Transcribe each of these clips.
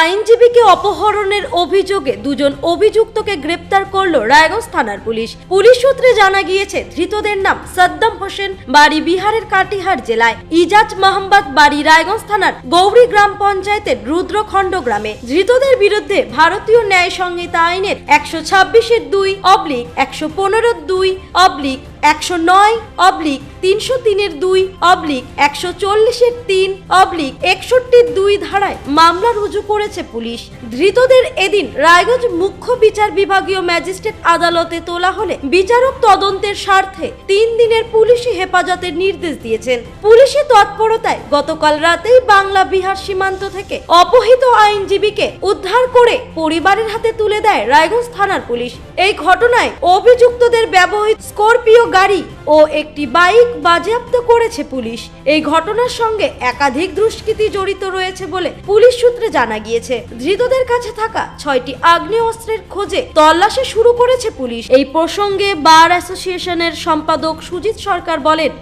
আইনজীবীকে অপহরণের অভিযোগে দুজন অভিযুক্তকে গ্রেপ্তার করল রায়গঞ্জ থানার পুলিশ। পুলিশ সূত্রে জানা গিয়েছে, ধৃতদের নাম সাদ্দাম হোসেন, বাড়ি বিহারের কাটিহার জেলায়। ইজাজ মাহমবাদ বাড়ি রায়গঞ্জ থানার গৌরী গ্রাম পঞ্চায়েতের রুদ্রখণ্ড গ্রামে। ধৃতদের বিরুদ্ধে ভারতীয় ন্যায় সংহিতা আইনের একশো ছাব্বিশের দুই অবলিক, একশো পনেরোর দুই অবলিক একশো নয় অবলিক তিনশো তিনের দুই অবলিক একশো চল্লিশের তিন অবলিক একষট্টির দুই ধারায় মামলা রুজু করেছে পুলিশ। ধৃতদের এদিন রায়গঞ্জ মুখ্য বিচার বিভাগীয় ম্যাজিস্ট্রেট আদালতে তোলা হলে বিচারক তদন্তের স্বার্থে তিন দিনের পুলিশি হেফাজতের নির্দেশ দিয়েছেন। পুলিশি তৎপরতায় গতকাল রাতেই বাংলা বিহার সীমান্ত থেকে অপহৃত আইনজীবীকে উদ্ধার করে পরিবারের হাতে তুলে দেয় রায়গঞ্জ থানার পুলিশ। এই ঘটনায় অভিযুক্তদের ব্যবহৃত স্করপিও গাড়ি ও একটি বাইক বাজেয়াপ্ত করেছে পুলিশ। এই ঘটনার সঙ্গে একাধিক দুষ্কৃতী জড়িত রয়েছে বলে পুলিশ সূত্রে জানা গিয়েছে। ধৃতদের কাছে থাকা ছয়টি আগ্নেয়াস্ত্রের খোঁজে তল্লাশি শুরু করেছে পুলিশ। এই প্রসঙ্গে বার অ্যাসোসিয়েশনের সম্পাদক সুজিত সরকার বলেন,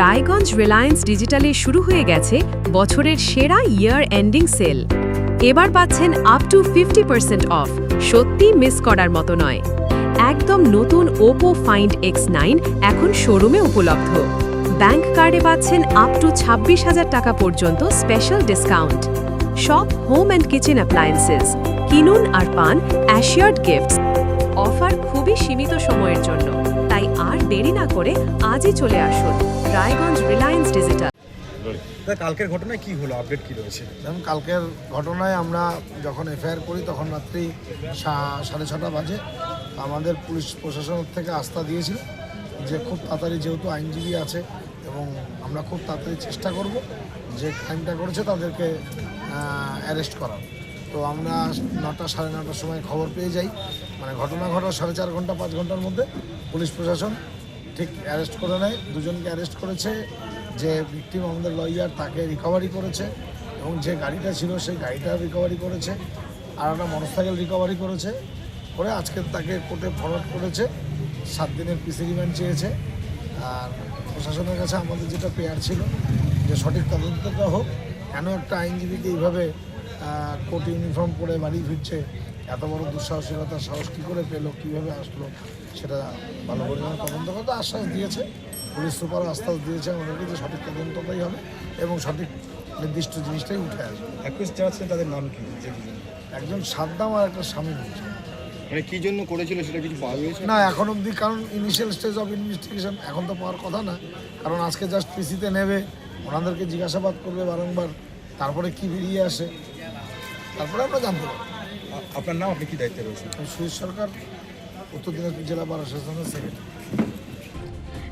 রায়গঞ্জ রিলায়েন্স ডিজিটালে শুরু হয়ে গেছে বছরের সেরা ইয়ার এন্ডিং সেল। এবার পাচ্ছেন up to fifty percent off সত্যি মিস করার মতো নয়। একদম নতুন ওপো ফাইন্ড এক্স নাইন এখন শোরুমে উপলব্ধ। ব্যাংক কার্ডে পাচ্ছেন আপ টু ছাব্বিশ হাজার টাকা পর্যন্ত স্পেশাল ডিসকাউন্ট সব হোম অ্যান্ড কিচেন অ্যাপ্লায়েন্সেস কিনুন আর পান অ্যাশিয়ার্ড গিফটস অফার খুবই সীমিত সময়ের জন্য। তাই আর দেরি না করে আজই চলে আসুন। রায়গঞ্জ রিলায়েন্স ডিজিটাল কালকের ঘটনায় কি হলো? আপডেট কি রয়েছে? যেমন কালকের ঘটনায় আমরা যখন এফআইআর করি, তখন রাত্রি সাড়ে ছটা বাজে। আমাদের পুলিশ প্রশাসন থেকে আস্থা দিয়েছিল যে খুব তাড়াতাড়ি যেহেতু আইনজীবী আছে এবং আমরা খুব তাড়াতাড়ি চেষ্টা করব যে ক্রাইমটা করেছে তাদেরকে অ্যারেস্ট করার। তো আমরা নটা সাড়ে নটার সময় খবর পেয়ে যাই। মানে ঘটনা ঘটার সাড়ে চার ঘণ্টা, পাঁচ ঘণ্টার মধ্যে পুলিশ প্রশাসন ঠিক অ্যারেস্ট করে নেয়। দুজনকে অ্যারেস্ট করেছে যে ভিকটিম আমাদের লয়ার তাকে রিকভারি করেছে এবং যে গাড়িটা ছিল সেই গাড়িটা রিকভারি করেছে আর একটা মোটরসাইকেল রিকভারি করেছে করে আজকে তাকে কোর্টে ফরওয়ার্ড করেছে, সাত দিনের পিসি রিমান্ড চেয়েছে। আর প্রশাসনের কাছে আমাদের যেটা পেয়ার ছিল যে সঠিক তদন্তটা হোক, কেন একটা আইনজীবীকে এইভাবে কোর্ট ইউনিফর্ম পরে বাড়ি ফিরছে, এত বড় দুঃসাহসিকতার সাহস কী করে পেল, কীভাবে আসলো, সেটা ভালো করে তদন্ত করতে আশ্বাস দিয়েছে। পুলিশ সুপারও আশ্বাস দিয়েছে আমাদেরকে যে সঠিক তদন্তটাই হবে এবং সঠিক নির্দিষ্ট জিনিসটাই উঠে আসবে। অ্যাকুইজ যারা ছিলেন তাদের নাম কি? একজন সাদ্দাম আর একটা স্বামী বলছে মানে কি জন্য করেছিল সেটা কিছু পাওয়া গেছে না এখন অবধি কারণ ইনিশিয়াল স্টেজ অফ ইনভেস্টিগেশন এখন তো পাওয়ার কথা না। কারণ আজকে জাস্ট পিসিতে নেবে ওনাদেরকে জিজ্ঞাসাবাদ করবে বারংবার তারপরে কি বেরিয়ে আসে তারপরে আমরা জানতে পারব। আপনার নাম আপনি কি দায়িত্বে রয়েছেন? সুরেশ সরকার উত্তর দিনাজপুর জেলা বার অ্যাসোসিয়েশনের সেক্রেটারি